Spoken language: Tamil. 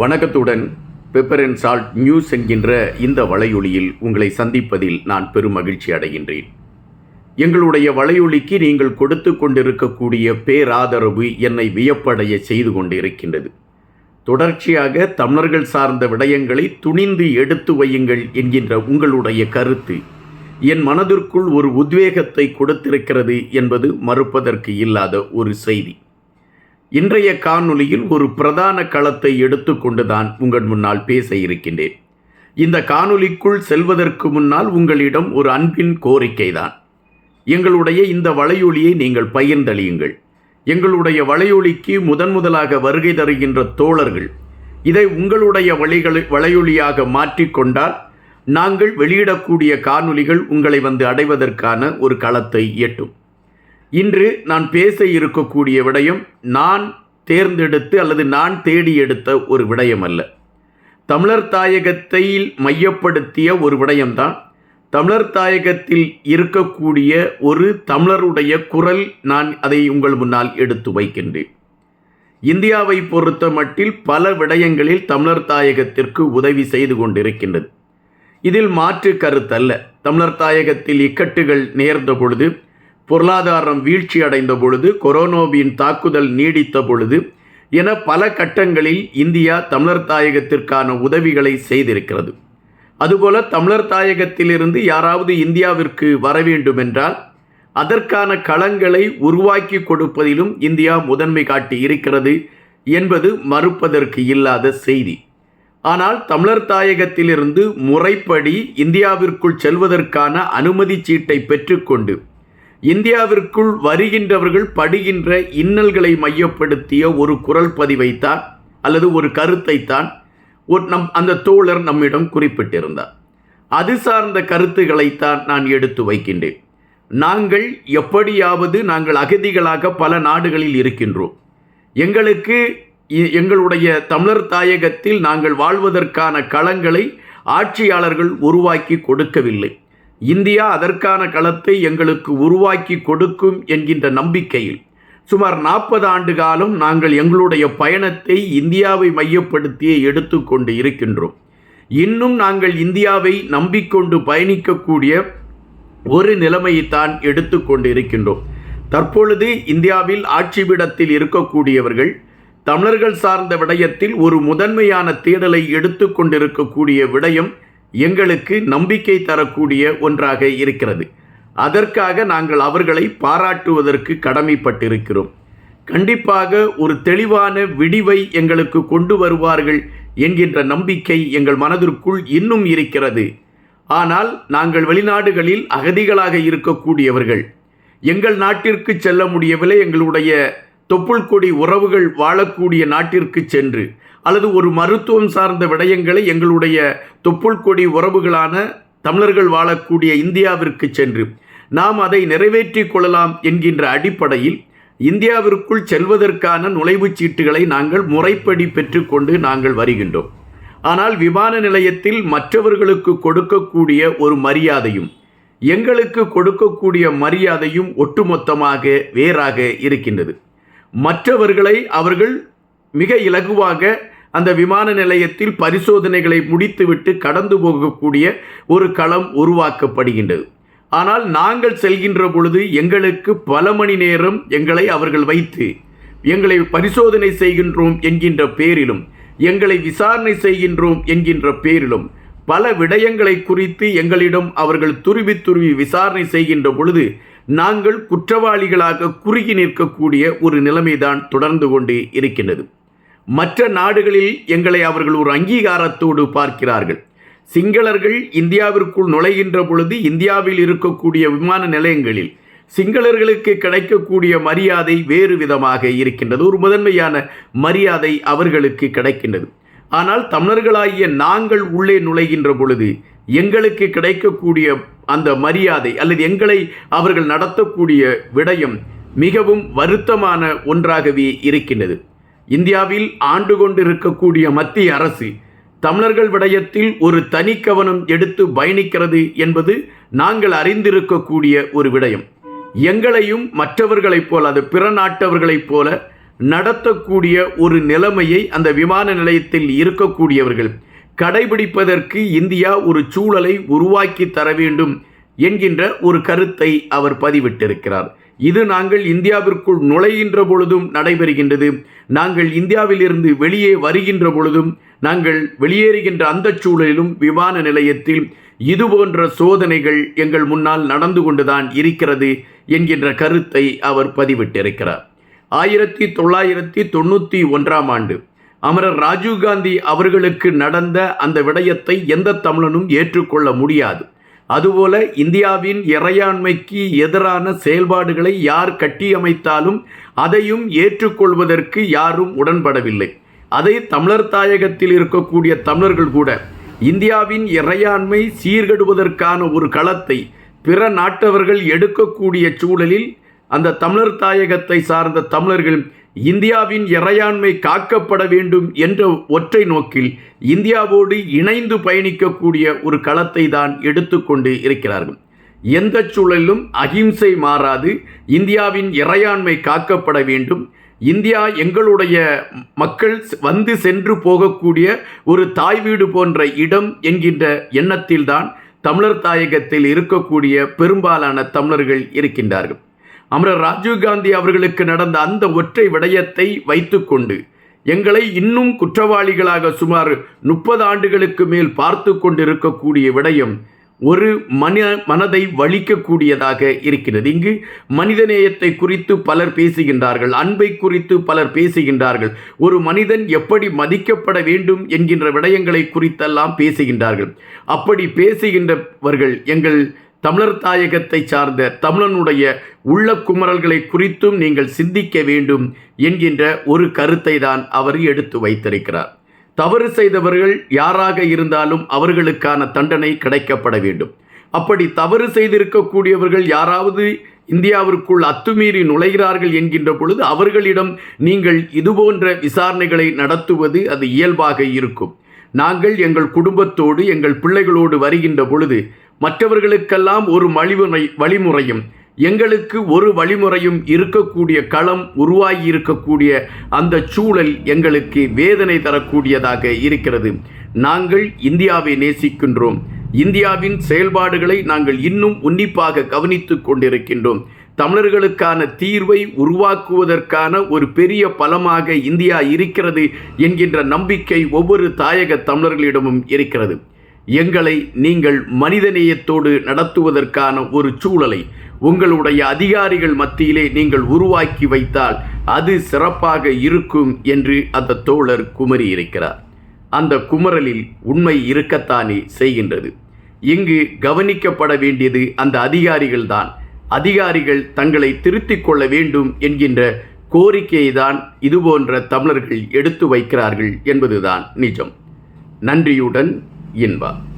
வணக்கத்துடன் பெப்பர் அண்ட் சால்ட் நியூஸ் என்கின்ற இந்த வலையொலியில் உங்களை சந்திப்பதில் நான் பெரும் மகிழ்ச்சி அடைகின்றேன். எங்களுடைய வலையொலிக்கு நீங்கள் கொடுத்து கொண்டிருக்கக்கூடிய பேராதரவு என்னை வியப்படைய செய்து கொண்டிருக்கின்றது. தொடர்ச்சியாக தமிழர்கள் சார்ந்த விடயங்களை துணிந்து எடுத்து வையுங்கள் என்கின்ற உங்களுடைய கருத்து என் மனதிற்குள் ஒரு உத்வேகத்தை கொடுத்திருக்கிறது என்பது மறுப்பதற்கு இல்லாத ஒரு செய்தி. இன்றைய காணொலியில் ஒரு பிரதான களத்தை எடுத்துக்கொண்டுதான் உங்கள் முன்னால் பேச இருக்கின்றேன். இந்த காணொலிக்குள் செல்வதற்கு முன்னால் உங்களிடம் ஒரு அன்பின் கோரிக்கைதான். எங்களுடைய இந்த வலையொலியை நீங்கள் பகிர்ந்தளியுங்கள். எங்களுடைய வலையொலிக்கு முதன் முதலாக வருகை தருகின்ற தோழர்கள் இதை உங்களுடைய வழிகளை வலையொலியாக மாற்றிக்கொண்டால் நாங்கள் வெளியிடக்கூடிய காணொலிகள் உங்களை வந்து அடைவதற்கான ஒரு களத்தை எட்டும். இன்று நான் பேச இருக்கக்கூடிய விடயம் நான் தேர்ந்தெடுத்து அல்லது நான் தேடி எடுத்த ஒரு விடயம் அல்ல தமிழர் தாயகத்தை மையப்படுத்திய ஒரு விடயம்தான். தமிழர் தாயகத்தில் இருக்கக்கூடிய ஒரு தமிழருடைய குரல் நான் அதை உங்கள் முன்னால் எடுத்து வைக்கின்றேன். இந்தியாவை பொறுத்த மட்டில் பல விடயங்களில் தமிழர் தாயகத்திற்கு உதவி செய்து கொண்டிருக்கின்றது. இதில் மாற்று கருத்தல்ல. தமிழர் தாயகத்தில் இக்கட்டுகள் நேர்ந்த பொழுது பொருளாதாரம் வீழ்ச்சி அடைந்த பொழுது கொரோனாவின் தாக்குதல் நீடித்த பொழுது என பல கட்டங்களில் இந்தியா தமிழர் தாயகத்திற்கான உதவிகளை செய்திருக்கிறது. அதுபோல தமிழர் தாயகத்திலிருந்து யாராவது இந்தியாவிற்கு வர வேண்டுமென்றால் அதற்கான களங்களை உருவாக்கி கொடுப்பதிலும் இந்தியா முதன்மை காட்டி இருக்கிறது என்பது மறுப்பதற்கு இல்லாத செய்தி. ஆனால் தமிழர் தாயகத்திலிருந்து முறைப்படி இந்தியாவிற்குள் செல்வதற்கான அனுமதி சீட்டை பெற்றுக்கொண்டு இந்தியாவிற்குள் வருகின்றவர்கள் படுகின்ற இன்னல்களை மையப்படுத்திய ஒரு குரல் பதிவைத்தான் அல்லது ஒரு கருத்தைத்தான் ஒரு நம் அந்த தோழர் நம்மிடம் குறிப்பிட்டிருந்தார். அது சார்ந்த கருத்துக்களைத்தான் நான் எடுத்து வைக்கின்றேன். நாங்கள் எப்படியாவது நாங்கள் அகதிகளாக பல நாடுகளில் இருக்கின்றோம். எங்களுக்கு எங்களுடைய தமிழர் தாயகத்தில் நாங்கள் வாழ்வதற்கான களங்களை ஆட்சியாளர்கள் உருவாக்கி கொடுக்கவில்லை. இந்தியா அதற்கான களத்தை எங்களுக்கு உருவாக்கி கொடுக்கும் என்கின்ற நம்பிக்கையில் சுமார் நாற்பது ஆண்டு காலம் நாங்கள் எங்களுடைய பயணத்தை இந்தியாவை மையப்படுத்தியே எடுத்துக்கொண்டு இருக்கின்றோம். இன்னும் நாங்கள் இந்தியாவை நம்பிக்கொண்டு பயணிக்கக்கூடிய ஒரு நிலைமையைத்தான் எடுத்துக்கொண்டு இருக்கின்றோம். தற்பொழுது இந்தியாவில் ஆட்சிபிடத்தில் இருக்கக்கூடியவர்கள் தமிழர்கள் சார்ந்த விடயத்தில் ஒரு முதன்மையான தேடலை எடுத்துக்கொண்டிருக்கக்கூடிய விடயம் எங்களுக்கு நம்பிக்கை தரக்கூடிய ஒன்றாக இருக்கிறது. அதற்காக நாங்கள் அவர்களை பாராட்டுவதற்கு கடமைப்பட்டிருக்கிறோம். கண்டிப்பாக ஒரு தெளிவான விடிவை எங்களுக்கு கொண்டு வருவார்கள் என்கின்ற நம்பிக்கை எங்கள் மனதிற்குள் இன்னும் இருக்கிறது. ஆனால் நாங்கள் வெளிநாடுகளில் அகதிகளாக இருக்கக்கூடியவர்கள் எங்கள் நாட்டிற்கு செல்ல முடியவில்லை எங்களுடைய தொப்புள் கொடி உறவுகள் வாழக்கூடிய நாட்டிற்கு சென்று அல்லது ஒரு மருத்துவம் சார்ந்த விடயங்களை எங்களுடைய தொப்புள் கொடி உறவுகளான தமிழர்கள் வாழக்கூடிய இந்தியாவிற்கு சென்று நாம் அதை நிறைவேற்றிக் கொள்ளலாம் என்கின்ற அடிப்படையில் இந்தியாவிற்குள் செல்வதற்கான நுழைவுச் சீட்டுகளை நாங்கள் முறைப்படி பெற்றுக்கொண்டு நாங்கள் வருகின்றோம். ஆனால் விமான நிலையத்தில் மற்றவர்களுக்கு கொடுக்கக்கூடிய ஒரு மரியாதையும் எங்களுக்கு கொடுக்கக்கூடிய மரியாதையும் ஒட்டுமொத்தமாக வேறாக இருக்கின்றது. மற்றவர்களை அவர்கள் மிக இலகுவாக அந்த விமான நிலையத்தில் பரிசோதனைகளை முடித்துவிட்டு கடந்து போகக்கூடிய ஒரு களம் உருவாக்கப்படுகின்றது. ஆனால் நாங்கள் செல்கின்ற பொழுது எங்களுக்கு பல மணி நேரம் எங்களை அவர்கள் வைத்து எங்களை பரிசோதனை செய்கின்றோம் என்கின்ற பேரிலும் எங்களை விசாரணை செய்கின்றோம் என்கின்ற பேரிலும் பல விடயங்களை குறித்து எங்களிடம் அவர்கள் துருவி துருவி விசாரணை செய்கின்ற பொழுது நாங்கள் குற்றவாளிகளாக குறுகி நிற்கக்கூடிய ஒரு நிலைமைதான் தொடர்ந்து கொண்டு இருக்கின்றது. மற்ற நாடுகளில் எங்களை அவர்கள் ஒரு அங்கீகாரத்தோடு பார்க்கிறார்கள். சிங்களர்கள் இந்தியாவிற்குள் நுழைகின்ற பொழுது இந்தியாவில் இருக்கக்கூடிய விமான நிலையங்களில் சிங்களர்களுக்கு கிடைக்கக்கூடிய மரியாதை வேறு விதமாக இருக்கின்றது. ஒரு முதன்மையான மரியாதை அவர்களுக்கு கிடைக்கின்றது. ஆனால் தமிழர்களாகிய நாங்கள் உள்ளே நுழைகின்ற பொழுது எங்களுக்கு கிடைக்கக்கூடிய அந்த மரியாதை அல்லது எங்களை அவர்கள் நடத்தக்கூடிய விடயம் மிகவும் வருத்தமான ஒன்றாகவே இருக்கின்றது. இந்தியாவில் ஆண்டு கொண்டிருக்கக்கூடிய மத்திய அரசு தமிழர்கள் விடயத்தில் ஒரு தனி கவனம் எடுத்து பயணிக்கிறது என்பது நாங்கள் அறிந்திருக்கக்கூடிய ஒரு விடயம். எங்களையும் மற்றவர்களைப் போல அது பிற நாட்டவர்களைப் போல நடத்தக்கூடிய ஒரு நிலைமையை அந்த விமான நிலையத்தில் இருக்கக்கூடியவர்கள் கடைபிடிப்பதற்கு இந்தியா ஒரு சூழலை உருவாக்கி தர வேண்டும் என்கின்ற ஒரு கருத்தை அவர் பதிவிட்டிருக்கிறார். இது நாங்கள் இந்தியாவிற்குள் நுழைகின்ற பொழுதும் நடைபெறுகின்றது. நாங்கள் இந்தியாவிலிருந்து வெளியே வருகின்ற பொழுதும் நாங்கள் வெளியேறுகின்ற அந்த சூழலிலும் விமான நிலையத்தில் இதுபோன்ற சோதனைகள் எங்கள் முன்னால் நடந்து கொண்டுதான் இருக்கிறது என்கின்ற கருத்தை அவர் பதிவிட்டிருக்கிறார். ஆயிரத்தி தொள்ளாயிரத்தி தொண்ணூற்றி ஒன்றாம் ஆண்டு அமரர் ராஜீவ்காந்தி அவர்களுக்கு நடந்த அந்த விடயத்தை எந்த தமிழனும் ஏற்றுக்கொள்ள முடியாது. அதுபோல இந்தியாவின் இறையாண்மைக்கு எதிரான செயல்பாடுகளை யார் கட்டியமைத்தாலும் அதையும் ஏற்றுக்கொள்வதற்கு யாரும் உடன்படவில்லை. அதை தமிழர் தாயகத்தில் இருக்கக்கூடிய தமிழர்கள் கூட இந்தியாவின் இறையாண்மை சீர்கெடுவதற்கான ஒரு களத்தை பிற நாட்டவர்கள் எடுக்கக்கூடிய சூழலில் அந்த தமிழர் தாயகத்தை சார்ந்த தமிழர்கள் இந்தியாவின் இறையாண்மை காக்கப்பட வேண்டும் என்ற ஒற்றை நோக்கில் இந்தியாவோடு இணைந்து பயணிக்கக்கூடிய ஒரு களத்தை தான் எடுத்துக்கொண்டு இருக்கிறார்கள். எந்த சூழலிலும் அகிம்சை மாறாது இந்தியாவின் இறையாண்மை காக்கப்பட வேண்டும். இந்தியா எங்களுடைய மக்கள் வந்து சென்று போகக்கூடிய ஒரு தாய் வீடு போன்ற இடம் என்கின்ற எண்ணத்தில்தான் தமிழர் தாயகத்தில் இருக்கக்கூடிய பெரும்பாலான தமிழர்கள் இருக்கின்றார்கள். அமரர் ராஜீவ்காந்தி அவர்களுக்கு நடந்த அந்த ஒற்றை விடயத்தை வைத்துக்கொண்டு எங்களை இன்னும் குற்றவாளிகளாக சுமார் முப்பது ஆண்டுகளுக்கு மேல் பார்த்து கொண்டிருக்கக்கூடிய விடயம் ஒரு மன மனதை வலிக்கக்கூடியதாக இருக்கிறது. இங்கு மனிதநேயத்தை குறித்து பலர் பேசுகின்றார்கள் அன்பை குறித்து பலர் பேசுகின்றார்கள். ஒரு மனிதன் எப்படி மதிக்கப்பட வேண்டும் என்கின்ற விடயங்களை குறித்தெல்லாம் பேசுகின்றார்கள். அப்படி பேசுகின்றவர்கள் எங்கள் தமிழர் தாயகத்தை சார்ந்த தமிழனுடைய உள்ள குமரல்களை குறித்தும் நீங்கள் சிந்திக்க வேண்டும் என்கின்ற ஒரு கருத்தை தான் அவர் எடுத்து வைத்திருக்கிறார். தவறு செய்தவர்கள் யாராக இருந்தாலும் அவர்களுக்கான தண்டனை கிடைக்கப்பட வேண்டும். அப்படி தவறு செய்திருக்கக்கூடியவர்கள் யாராவது இந்தியாவிற்குள் அத்துமீறி நுழைகிறார்கள் என்கின்ற பொழுது அவர்களிடம் நீங்கள் இதுபோன்ற விசாரணைகளை நடத்துவது அது இயல்பாக இருக்கும். நாங்கள் எங்கள் குடும்பத்தோடு எங்கள் பிள்ளைகளோடு வருகின்ற பொழுது மற்றவர்களுக்கெல்லாம் ஒரு வழிமுறை வழிமுறையும் எங்களுக்கு ஒரு வழிமுறையும் இருக்கக்கூடிய களம் உருவாகி இருக்கக்கூடிய அந்த சூழல் எங்களுக்கு வேதனை தரக்கூடியதாக இருக்கிறது. நாங்கள் இந்தியாவை நேசிக்கின்றோம். இந்தியாவின் செயல்பாடுகளை நாங்கள் இன்னும் உன்னிப்பாக கவனித்துக் கொண்டிருக்கின்றோம். தமிழர்களுக்கான தீர்வை உருவாக்குவதற்கான ஒரு பெரிய பலமாக இந்தியா இருக்கிறது என்கின்ற நம்பிக்கை ஒவ்வொரு தாயக தமிழர்களிடமும் இருக்கிறது. எங்களை நீங்கள் மனிதநேயத்தோடு நடத்துவதற்கான ஒரு சூழலை உங்களுடைய அதிகாரிகள் மத்தியிலே நீங்கள் உருவாக்கி வைத்தால் அது சிறப்பாக இருக்கும் என்று அந்த தோழர் குமரி இருக்கிறார் அந்த குமரலில் உண்மை இருக்கத்தானே செய்கின்றது. இங்கு கவனிக்கப்பட வேண்டியது அந்த அதிகாரிகள்தான். அதிகாரிகள் தங்களை திருத்திக் கொள்ள வேண்டும் என்கின்ற கோரிக்கையை தான் இதுபோன்ற தமிழர்கள் எடுத்து வைக்கிறார்கள் என்பதுதான் நிஜம். நன்றியுடன் 印吧。